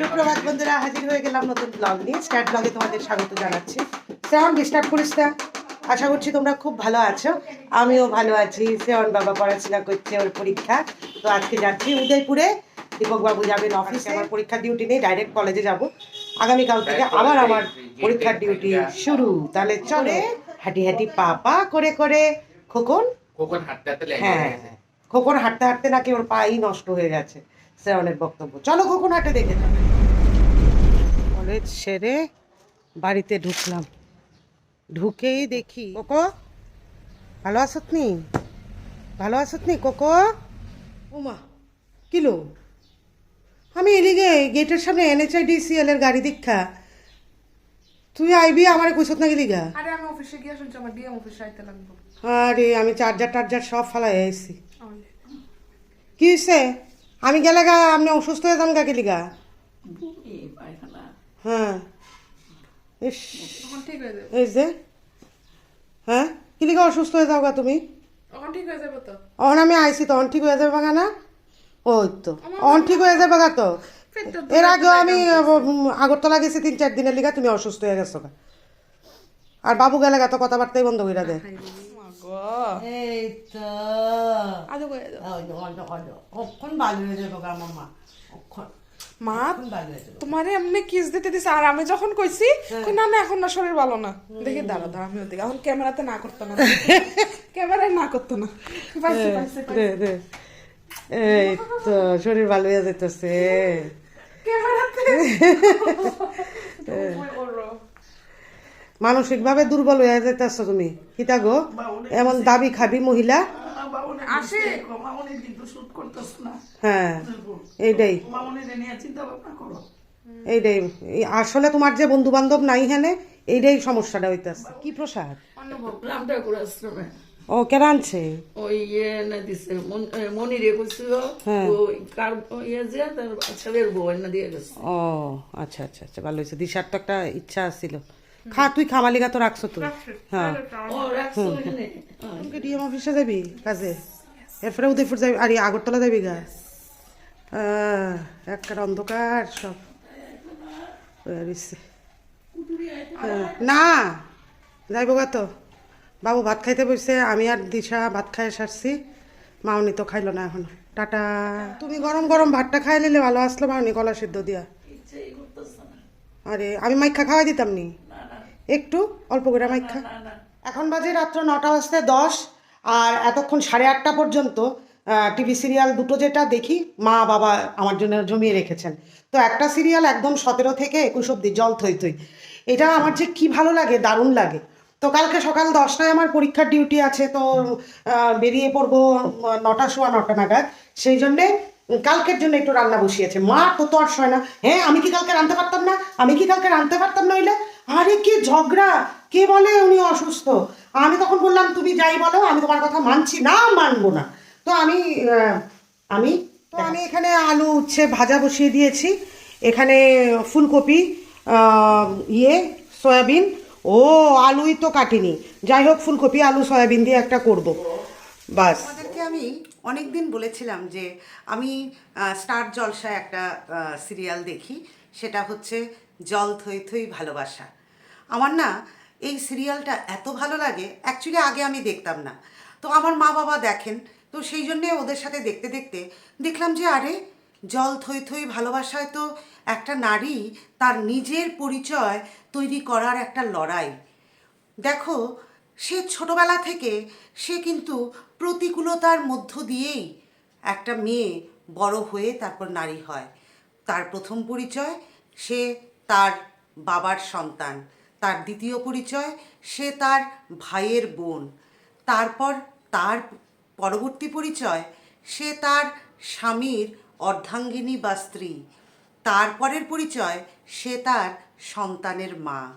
সুপ্রভাত বন্ধুরা হাজির হয়ে গেলাম নতুন ব্লগ নিয়ে। স্টার্ট ব্লগে তোমাদের স্বাগত জানাচ্ছি। শ্রাবণ ডিস্টার্ব করিস না। আশা করছি তোমরা খুব ভালো আছো। আমিও ভালো আছি। শ্রাবণ বাবা পড়াশোনা করছে ওর পরীক্ষা। তো আজকে যাচ্ছি উদয়পুরে। দীপক বাবু যাবেন অফিসে আমার পরীক্ষার ডিউটি নেই ডাইরেক্ট কলেজে যাব। আগামীকাল থেকে আবার আমার পরীক্ষার ডিউটি শুরু। তাহলে চলে হাঁটি হাঁটি পা পা করে করে খোকন। খোকন হাঁটতে হ্যাঁ। খোকন হাঁটতে হাঁটতে নাকি ওর পাই নষ্ট হয়ে গেছে শ্রাবণের বক্তব্য। চলো খোকন হাঁটে দেখে যাও। কলেজ সেরে বাড়িতে ঢুকলাম। ঢুকেই দেখি কোকো ভালো আছত নি ভালো আছত নি কোকো? উমা কিলো আমি এলিগে গেটের সামনে এনএচআইডিসিএল এর গাড়ি দীক্ষা। তুই আইবি আমার কইসত না গেলি গা? আরে আমি অফিসে গিয়ে শুনছি আমার ডিএম অফিসে আইতে লাগবো। আরে আমি চার্জার টার্জার সব ফালাই আইছি। কি হয়েছে আমি গেলে গা আপনি অসুস্থ হয়ে যান গা গেলি গা? হ্যাঁ ইস হয়ে এই যে হ্যাঁ কিলিগা অসুস্থ হয়ে যাও গা তুমি তখন ঠিক হয়ে যাবে তো অহন আমি আইছি তখন ঠিক হয়ে যাবে বাগা না ওই তো অহন ঠিক হয়ে যাবে গা তো এর আগেও আমি আগরতলা গেছি তিন চার দিনের লিগা তুমি অসুস্থ হয়ে গেছো গা আর বাবু গেলে গা তো কথাবার্তাই বন্ধ করে দে এই তো আদৌ হয়ে যাবে হয়ে গা মামা কখন মা হয়ে তোমারে এমনি কিস দিতে দিছে আর আমি যখন কইছি না না এখন না শরীর ভালো না। দেখি দাঁড়া দাঁড়া আমি ওদিকে এখন ক্যামেরাতে না করতো না। ক্যামেরায় না করতো না। দে, দে। এই তো শরীর ভালো হয়ে যেতেছে ক্যামেরাতে। মানসিক ভাবে দুর্বল হয়ে যেতেছ তুমি। কিতা গো? এমন দাবি খাবি মহিলা আসে। মামনির কিন্তু শুট করতেছ না। হ্যাঁ এইটাই। মামনির নিয়ে চিন্তা ভাবনা করো। এইটাই এই আসলে তোমার যে বন্ধু বান্ধব নাই হেনে এইটাই সমস্যাটা হইতেছে। কি প্রসাদ? ও কেন আনছে? ওই ইয়ে এনে দিছে মন- মনিরে কইছিল হ্যাঁ। ওই কার ইয়ে যে তার ছেলের বউ এনে দিয়ে গেছে। ও আচ্ছা আচ্ছা আচ্ছা ভালো হয়েছে। দিশার তো একটা ইচ্ছা ছিল। খা তুই খামালিগা তো রাখছো তুই হ্যাঁ। ডিএম অফিসে যাবি? কাজে। এরপরে উদয়পুর যাবি। আর আগরতলা যাবি গা? একটা অন্ধকার সব। না যাইব গা তো। বাবু ভাত খাইতে বসছে আমি আর দিশা ভাত খাই সারছি। মাউনি তো খাইলো না এখন। টাটা। তুমি গরম গরম ভাতটা খাই নিলে ভালো। আসলো মাউনি কলা সিদ্ধ দিয়া। আরে আমি মাইখা খাওয়াই দিতাম নি। একটু অল্প করে মাইখা এখন বাজে রাত্র নটা বাজতে দশ আর এতক্ষণ সাড়ে আটটা পর্যন্ত টিভি সিরিয়াল দুটো যেটা দেখি মা বাবা আমার জন্য জমিয়ে রেখেছেন। তো একটা সিরিয়াল একদম সতেরো থেকে একুশ অব্দি জল থই থই। এটা আমার যে কি ভালো লাগে দারুণ লাগে। তো কালকে সকাল দশটায় আমার পরীক্ষার ডিউটি আছে তো বেরিয়ে পড়ব নটা সোয়া নটা নাগাদ। সেই জন্যে কালকের জন্য একটু রান্না বসিয়েছে। মা তো তো আর হয় না। হ্যাঁ আমি কি কালকে রাঁধতে পারতাম না? আমি কি কালকে রাঁধতে পারতাম নইলে? আরে কি ঝগড়া? কে বলে উনি অসুস্থ? আমি তখন বললাম তুমি যাই বলো আমি তোমার কথা মানছি না মানবো না। তো আমি আমি তো আমি এখানে আলু উচ্ছে ভাজা বসিয়ে দিয়েছি। এখানে ফুলকপি ইয়ে সয়াবিন। ও আলুই তো কাটিনি। যাই হোক ফুলকপি আলু সয়াবিন দিয়ে একটা করব। বাস। আমাদেরকে আমি অনেক দিন বলেছিলাম যে আমি স্টার জলসায় একটা সিরিয়াল দেখি। সেটা হচ্ছে জল থই থই ভালোবাসা। আমার না এই সিরিয়ালটা এত ভালো লাগে অ্যাকচুয়ালি আগে আমি দেখতাম না। তো আমার মা বাবা দেখেন, তো সেই জন্যে ওদের সাথে দেখতে দেখতে দেখলাম যে, আরে, জল থই থই ভালোবাসায় তো একটা নারী তার নিজের পরিচয় তৈরি করার একটা লড়াই। দেখো, সে ছোটবেলা থেকে সে কিন্তু প্রতিকূলতার মধ্য দিয়েই একটা মেয়ে বড় হয়ে তারপর নারী হয়। তার প্রথম পরিচয় সে তার বাবার সন্তান। তার দ্বিতীয় পরিচয়, সে তার ভাইয়ের বোন। তারপর তার পরবর্তী পরিচয়, সে তার স্বামীর অর্ধাঙ্গিনী বা স্ত্রী। তারপরের পরিচয়, সে তার সন্তানের মা।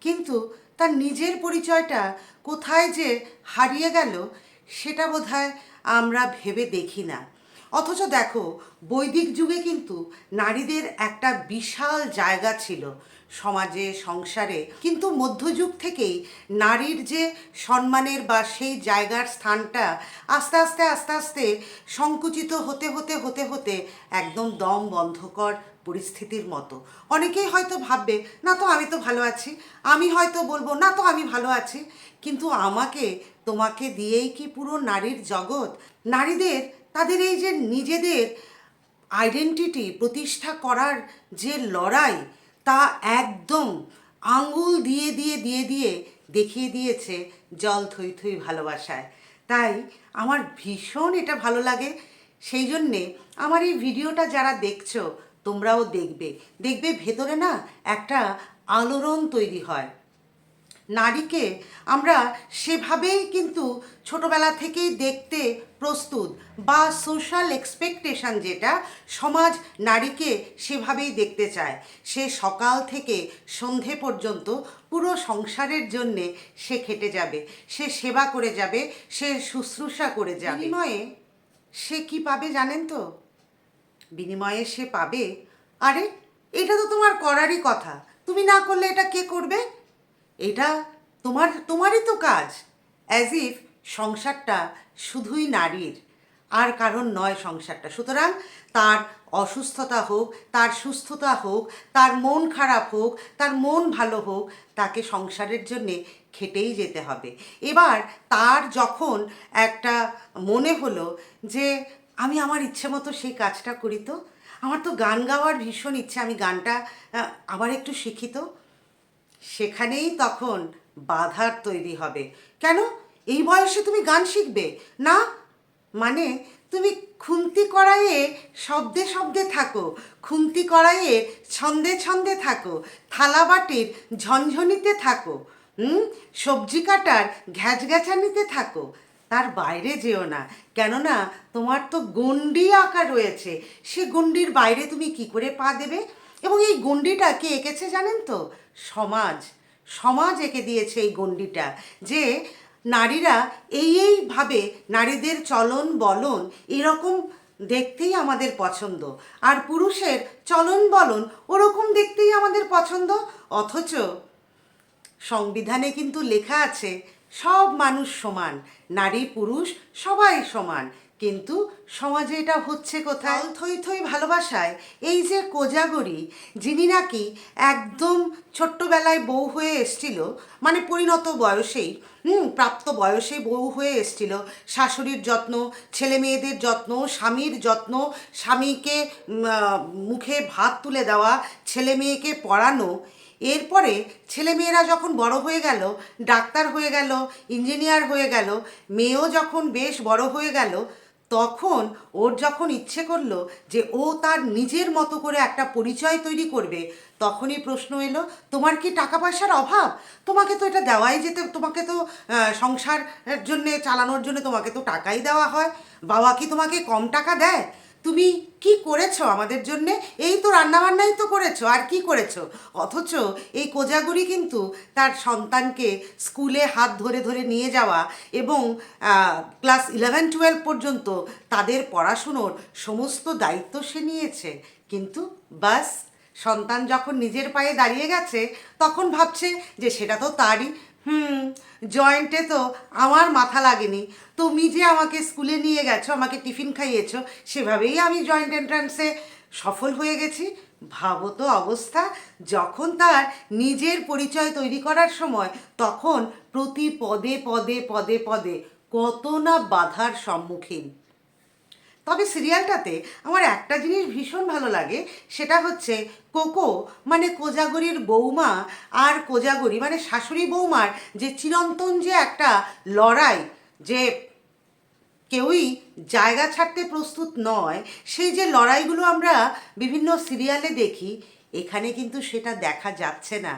কিন্তু তার নিজের পরিচয়টা কোথায় যে হারিয়ে গেল, সেটা বোধহয় আমরা ভেবে দেখি না। অথচ দেখো, বৈদিক যুগে কিন্তু নারীদের একটা বিশাল জায়গা ছিল। সমাজে, সংসারে, কিন্তু মধ্যযুগ থেকেই নারীর যে সম্মানের বা সেই জায়গার স্থানটা আস্তে আস্তে আস্তে আস্তে সংকুচিত হতে হতে হতে হতে একদম দম বন্ধকর পরিস্থিতির মতো। অনেকেই হয়তো ভাববে, না তো আমি তো ভালো আছি, আমি হয়তো বলব, না তো আমি ভালো আছি। কিন্তু আমাকে, তোমাকে দিয়েই কি পুরো নারীর জগৎ? নারীদের, তাদের এই যে নিজেদের আইডেন্টিটি প্রতিষ্ঠা করার যে লড়াই তা একদম আঙুল দিয়ে দিয়ে দিয়ে দিয়ে দেখিয়ে দিয়েছে জল থই থই ভালোবাসায়। তাই আমার ভীষণ এটা ভালো লাগে। সেই জন্যে আমার এই ভিডিওটা যারা দেখছ তোমরাও দেখবে। দেখবে ভেতরে না একটা আলোড়ন তৈরি হয়। নারীকে আমরা সেভাবেই কিন্তু ছোটবেলা থেকেই দেখতে প্রস্তুত বা সোশ্যাল এক্সপেকটেশন যেটা সমাজ নারীকে সেভাবেই দেখতে চায়। সে সকাল থেকে সন্ধে পর্যন্ত পুরো সংসারের জন্যে সে খেটে যাবে, সে সেবা করে যাবে, সে শুশ্রূষা করে যাবে। বিনিময়ে সে কি পাবে জানেন তো? বিনিময়ে সে পাবে, আরে এটা তো তোমার করারই কথা। তুমি না করলে এটা কে করবে? এটা তোমার, তোমারই তো কাজ। অ্যাজ ইফ সংসারটা শুধুই নারীর, আর কারণ নয় সংসারটা। সুতরাং তার অসুস্থতা হোক, তার সুস্থতা হোক, তার মন খারাপ হোক, তার মন ভালো হোক, তাকে সংসারের জন্যে খেটেই যেতে হবে। এবার তার যখন একটা মনে হলো যে, আমি আমার ইচ্ছে মতো সেই কাজটা করি তো? আমার তো গান গাওয়ার ভীষণ ইচ্ছে। আমি গানটা আবার একটু শিখি তো? সেখানেই তখন বাধার তৈরি হবে। কেন? এই বয়সে তুমি গান শিখবে। না? মানে তুমি খুন্তি কড়াইয়ে শব্দে শব্দে থাকো, খুন্তি কড়াইয়ে ছন্দে ছন্দে থাকো, থালা বাটির ঝনঝনিতে থাকো, হুম? সবজি কাটার ঘ্যাচ ঘ্যাচানিতে থাকো। তার বাইরে যেও না। কেননা তোমার তো গণ্ডি আঁকা রয়েছে। সে গণ্ডির বাইরে তুমি কি করে পা দেবে? এবং এই গণ্ডিটা কে এঁকেছে জানেন তো? সমাজ। সমাজ এঁকে দিয়েছে এই গণ্ডিটা যে নারীরা এই এইভাবে নারীদের চলন বলন এরকম দেখতেই আমাদের পছন্দ। আর পুরুষের চলন বলন ওরকম দেখতেই আমাদের পছন্দ। অথচ সংবিধানে কিন্তু লেখা আছে, সব মানুষ সমান, নারী পুরুষ সবাই সমান। কিন্তু সমাজে এটা হচ্ছে কোথায়? থই থই ভালোবাসায়, এই যে কোজাগরি, যিনি নাকি একদম ছোট্টবেলায় বউ হয়ে এসছিল মানে পরিণত বয়সেই, হুম, প্রাপ্ত বয়সে বউ হয়ে এসছিল, শাশুড়ির যত্ন, ছেলে মেয়েদের যত্ন, স্বামীর যত্ন, স্বামীকে মুখে ভাত তুলে দেওয়া, ছেলে মেয়েকে পড়ানো, এরপরে ছেলেমেয়েরা যখন বড় হয়ে গেল, ডাক্তার হয়ে গেল, ইঞ্জিনিয়ার হয়ে গেল, মেয়েও যখন বেশ বড় হয়ে গেল তখন ওর যখন ইচ্ছে করল যে ও তার নিজের মতো করে একটা পরিচয় তৈরি করবে, তখনই প্রশ্ন এলো, তোমার কি টাকা পয়সার অভাব? তোমাকে তো এটা দেওয়াই যেতে, তোমাকে তো সংসার জন্য, চালানোর জন্য তোমাকে তো টাকাই দেওয়া হয়। বাবা কি তোমাকে কম টাকা দেয়? তুমি কি করেছ আমাদের জন্যে? এই তো রান্নাবান্নাই তো করেছ, আর কি করেছ? অথচ এই কোজাগুরি কিন্তু তার সন্তানকে স্কুলে হাত ধরে ধরে নিয়ে যাওয়া এবং ক্লাস ইলেভেন টুয়েলভ পর্যন্ত তাদের পড়াশুনোর সমস্ত দায়িত্ব সে নিয়েছে। কিন্তু বাস সন্তান যখন নিজের পায়ে দাঁড়িয়ে গেছে, তখন ভাবছে যে সেটা তো তারই। হুম জয়েন্টে তো আমার মাথা লাগেনি। তুমি যে আমাকে স্কুলে নিয়ে গেছো, আমাকে টিফিন খাইয়েছো, সেভাবেই আমি জয়েন্ট এন্ট্রান্সে সফল হয়ে গেছি। ভাবো তো অবস্থা, যখন তার নিজের পরিচয় তৈরি করার সময়, তখন প্রতি পদে পদে পদে পদে কত না বাধার সম্মুখীন। তবে সিরিয়ালটাতে আমার একটা জিনিস ভীষণ ভালো লাগে, সেটা হচ্ছে কোকো মানে কোজাগরির বৌমা আর কোজাগরি মানে শাশুড়ি বৌমার যে চিরন্তন যে একটা লড়াই, যে কেউই জায়গা ছাড়তে প্রস্তুত নয়, সেই যে লড়াইগুলো আমরা বিভিন্ন সিরিয়ালে দেখি, এখানে কিন্তু সেটা দেখা যাচ্ছে না।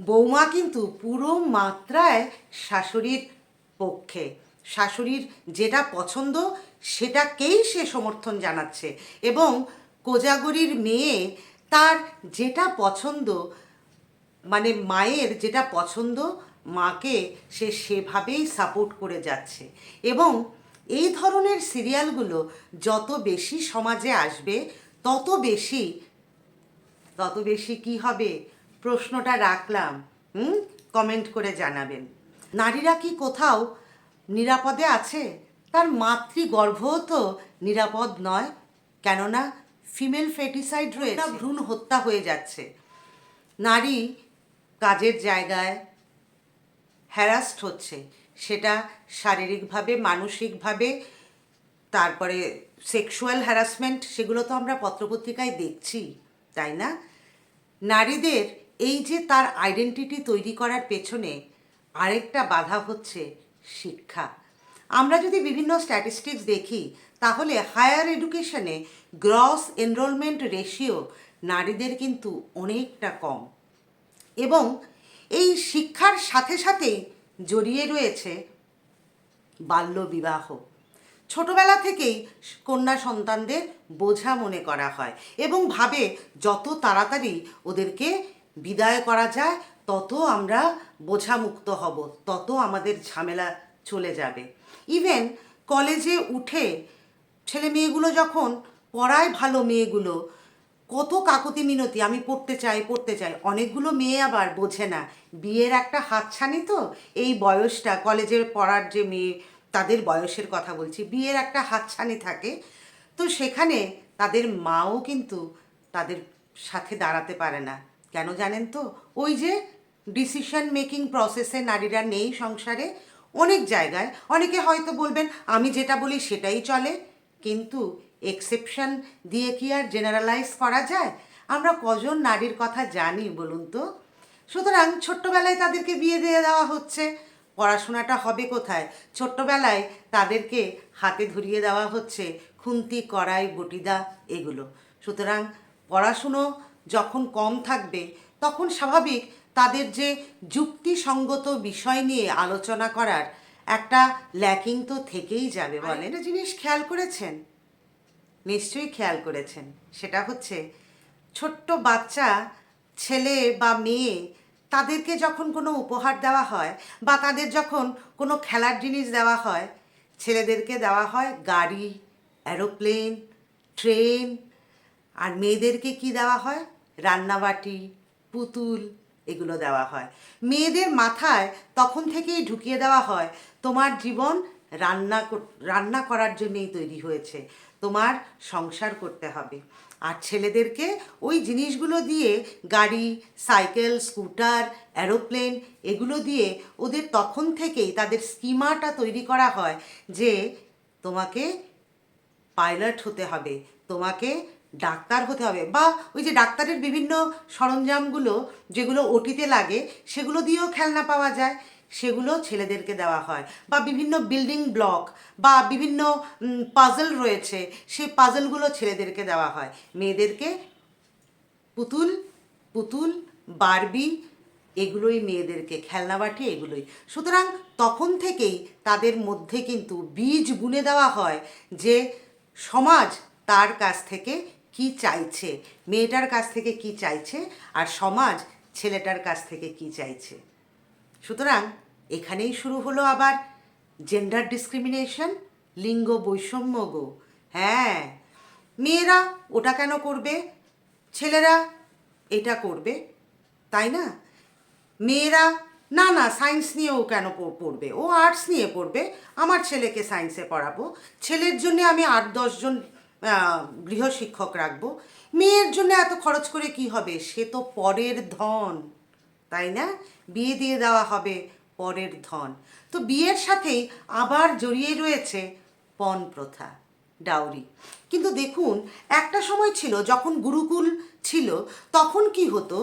বৌমা কিন্তু পুরো মাত্রায় শাশুড়ির পক্ষে, শাশুড়ির যেটা পছন্দ সেটাকেই সে সমর্থন জানাচ্ছে এবং কোজাগরির মেয়ে তার যেটা পছন্দ মানে মায়ের যেটা পছন্দ মাকে সে সেভাবেই সাপোর্ট করে যাচ্ছে। এবং এই ধরনের সিরিয়ালগুলো যত বেশি সমাজে আসবে, তত বেশি তত বেশি কি হবে? প্রশ্নটা রাখলাম কমেন্ট করে জানাবেন। নারীরা কি কোথাও নিরাপদে আছে? তার মাতৃগর্ভও তো নিরাপদ নয়, কেননা ফিমেল ফেটিসাইড রয়েছে। ভ্রূণ হত্যা হয়ে যাচ্ছে। নারী কাজের জায়গায় হ্যারাস্ট হচ্ছে। সেটা শারীরিকভাবে, মানসিকভাবে, তারপরে সেক্সুয়াল হ্যারাসমেন্ট সেগুলো তো আমরা পত্রপত্রিকায় দেখছি, তাই না? নারীদের এই যে তার আইডেন্টিটি তৈরি করার পেছনে আরেকটা বাধা হচ্ছে শিক্ষা। আমরা যদি বিভিন্ন স্ট্যাটিস্টিক্স দেখি, তাহলে হায়ার এডুকেশনে গ্রস এনরোলমেন্ট রেশিও নারীদের কিন্তু অনেকটা কম। এবং এই শিক্ষার সাথে সাথেই জড়িয়ে রয়েছে বাল্যবিবাহ ছোটবেলা থেকেই কন্যা সন্তানদের বোঝা মনে করা হয় এবং ভাবে যত তাড়াতাড়ি ওদেরকে বিদায় করা যায়, তত আমরা বোঝামুক্ত হব, তত আমাদের ঝামেলা চলে যাবে। ইভেন কলেজে উঠে ছেলে মেয়েগুলো যখন পড়ায় ভালো মেয়েগুলো, কত কাকতি মিনতি, আমি পড়তে চাই পড়তে চাই, অনেকগুলো মেয়ে আবার বোঝে না। বিয়ের একটা হাতছানি তো এই বয়সটা, কলেজের পড়ার যে মেয়ে, তাদের বয়সের কথা বলছি, বিয়ের একটা হাতছানি থাকে। তো সেখানে তাদের মাও কিন্তু তাদের সাথে দাঁড়াতে পারে না। কেন জানেন তো? ওই যে ডিসিশন মেকিং প্রসেসে নারীরা নেই সংসারে অনেক জায়গায় অনেকে হয়তো বলবেন, আমি যেটা বলি সেটাই চলে। কিন্তু এক্সেপশন দিয়ে কি আর জেনারেলাইজ করা যায়? আমরা কজন নারীর কথা জানি বলুন তো? সুতরাং ছোট্টবেলায় তাদেরকে বিয়ে দিয়ে দেওয়া হচ্ছে। পড়াশোনাটা হবে কোথায়? ছোট্টবেলায় তাদেরকে হাতে ধরিয়ে দেওয়া হচ্ছে খুন্তি, কড়াই, বটিদা এগুলো। সুতরাং পড়াশুনো যখন কম থাকবে, তখন স্বাভাবিক তাদের যে যুক্তিসঙ্গত বিষয় নিয়ে আলোচনা করার একটা ল্যাকিং তো থেকেই যাবে, বলেন। একটা জিনিস খেয়াল করেছেন? নিশ্চয়ই খেয়াল করেছেন। সেটা হচ্ছে, ছোট্ট বাচ্চা, ছেলে বা মেয়ে, তাদেরকে যখন কোনো উপহার দেওয়া হয় বা তাদের যখন কোনো খেলার জিনিস দেওয়া হয়, ছেলেদেরকে দেওয়া হয় গাড়ি অ্যারোপ্লেন ট্রেন আর মেয়েদেরকে কি দেওয়া হয়? রান্নাবাটি, পুতুল এগুলো দেওয়া হয়। মেয়েদের মাথায় তখন থেকেই ঢুকিয়ে দেওয়া হয়, তোমার জীবন রান্না রান্না করার জন্যই তৈরি হয়েছে, তোমার সংসার করতে হবে। আর ছেলেদেরকে ওই জিনিসগুলো দিয়ে গাড়ি, সাইকেল, স্কুটার, অ্যারোপ্লেন এগুলো দিয়ে ওদের তখন থেকেই তাদের স্কিমাটা তৈরি করা হয় যে তোমাকে পাইলট হতে হবে, তোমাকে ডাক্তার হতে হবে বা ওই যে ডাক্তারের বিভিন্ন সরঞ্জামগুলো যেগুলো ওটিতে লাগে, সেগুলো দিয়েও খেলনা পাওয়া যায়। সেগুলো ছেলেদেরকে দেওয়া হয় বা বিভিন্ন বিল্ডিং ব্লক বা বিভিন্ন পাজল রয়েছে, সেই পাজলগুলো ছেলেদেরকে দেওয়া হয়। মেয়েদেরকে পুতুল পুতুল, বারবি, এগুলোই মেয়েদেরকে, খেলনা বাটি এগুলোই। সুতরাং তখন থেকেই তাদের মধ্যে কিন্তু বীজ বুনে দেওয়া হয় যে সমাজ তার কাছ থেকে কি চাইছে? মেয়েটার কাছ থেকে কি চাইছে? আর সমাজ ছেলেটার কাছ থেকে কি চাইছে? সুতরাং এখানেই শুরু হলো আবার জেন্ডার ডিসক্রিমিনেশন লিঙ্গ বৈষম্য গো। হ্যাঁ মেয়েরা ওটা কেন করবে? ছেলেরা এটা করবে, তাই না? মেয়েরা, না না সায়েন্স নিয়েও কেন পড়বে? ও আর্টস নিয়ে পড়বে। আমার ছেলেকে সায়েন্সে পড়াবো। ছেলের জন্য আমি আট দশজন গৃহশিক্ষক রাখব। মেয়ের জন্য এত খরচ করে কি হবে? সে তো পরের ধন, তাই না? বিয়ে দিয়ে দেওয়া হবে পরের ধন। তো বিয়ের সাথেই আবার জড়িয়ে রয়েছে পণ প্রথা, ডাউরি। কিন্তু দেখুন, একটা সময় ছিল, যখন গুরুকুল ছিল, তখন কি হতো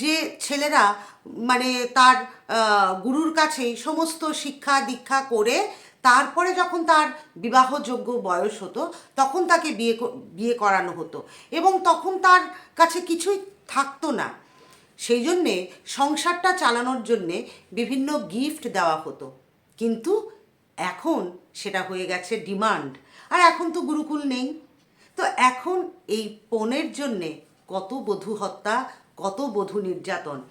যে ছেলেরা মানে তার গুরুর কাছেই সমস্ত শিক্ষা দীক্ষা করে তারপরে যখন তার বিবাহযোগ্য বয়স হতো, তখন তাকে বিয়ে বিয়ে করানো হতো। এবং তখন তার কাছে কিছুই থাকতো না। সেই জন্যে সংসারটা চালানোর জন্যে বিভিন্ন গিফট দেওয়া হতো। কিন্তু এখন সেটা হয়ে গেছে ডিমান্ড আর এখন তো গুরুকুল নেই। তো এখন এই পণের জন্যে কত বধূ হত্যা, কত বধূ নির্যাতন।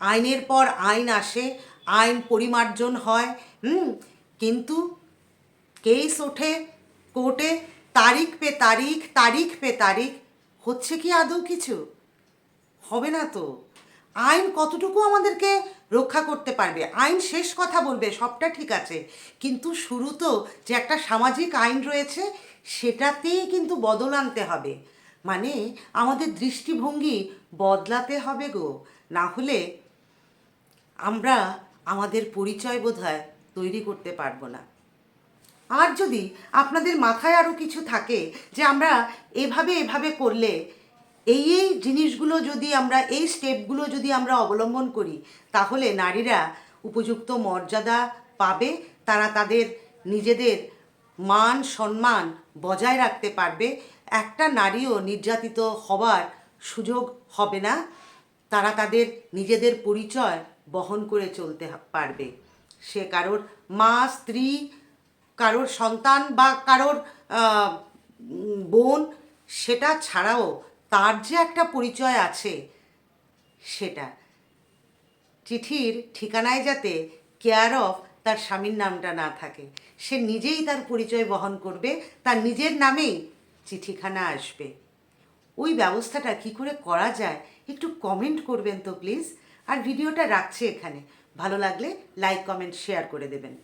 আইনের পর আইন আসে, আইন পরিমার্জন হয়, হুম? কিন্তু কেস ওঠে কোর্টে তারিখ পে তারিখ তারিখ পে তারিখ, হচ্ছে কি আদৌ কিছু? হবে না তো। আইন কতটুকু আমাদেরকে রক্ষা করতে পারবে? আইন শেষ কথা বলবে, সবটা ঠিক আছে। কিন্তু শুরু তো যে একটা সামাজিক আইন রয়েছে, সেটাতেই কিন্তু বদল আনতে হবে। মানে আমাদের দৃষ্টিভঙ্গি বদলাতে হবে গো। না হলে আমরা আমাদের পরিচয় বোধহয় তৈরি করতে পারব না। আর যদি আপনাদের মাথায় আরও কিছু থাকে যে আমরা এভাবে এভাবে করলে এই এই জিনিসগুলো যদি আমরা, এই স্টেপগুলো যদি আমরা অবলম্বন করি, তাহলে নারীরা উপযুক্ত মর্যাদা পাবে, তারা তাদের নিজেদের মান, সম্মান বজায় রাখতে পারবে। একটা নারীও নির্যাতিত হওয়ার সুযোগ হবে না। তারা তাদের নিজেদের পরিচয় বহন করে চলতে পারবে। সে কারোর মা, স্ত্রী, কারোর সন্তান বা কারোর বোন, সেটা ছাড়াও তার যে একটা পরিচয় আছে, সেটা। চিঠির ঠিকানায় যাতে কেয়ার অফ তার স্বামীর নামটা না থাকে। সে নিজেই তার পরিচয় বহন করবে, তার নিজের নামেই চিঠিখানা আসবে। ওই ব্যবস্থাটা কি করে করা যায়, একটু কমেন্ট করবেন তো প্লিজ আর ভিডিওটা রাখছে এখানে। ভালো লাগলে লাইক কমেন্ট শেয়ার করে দেবেন।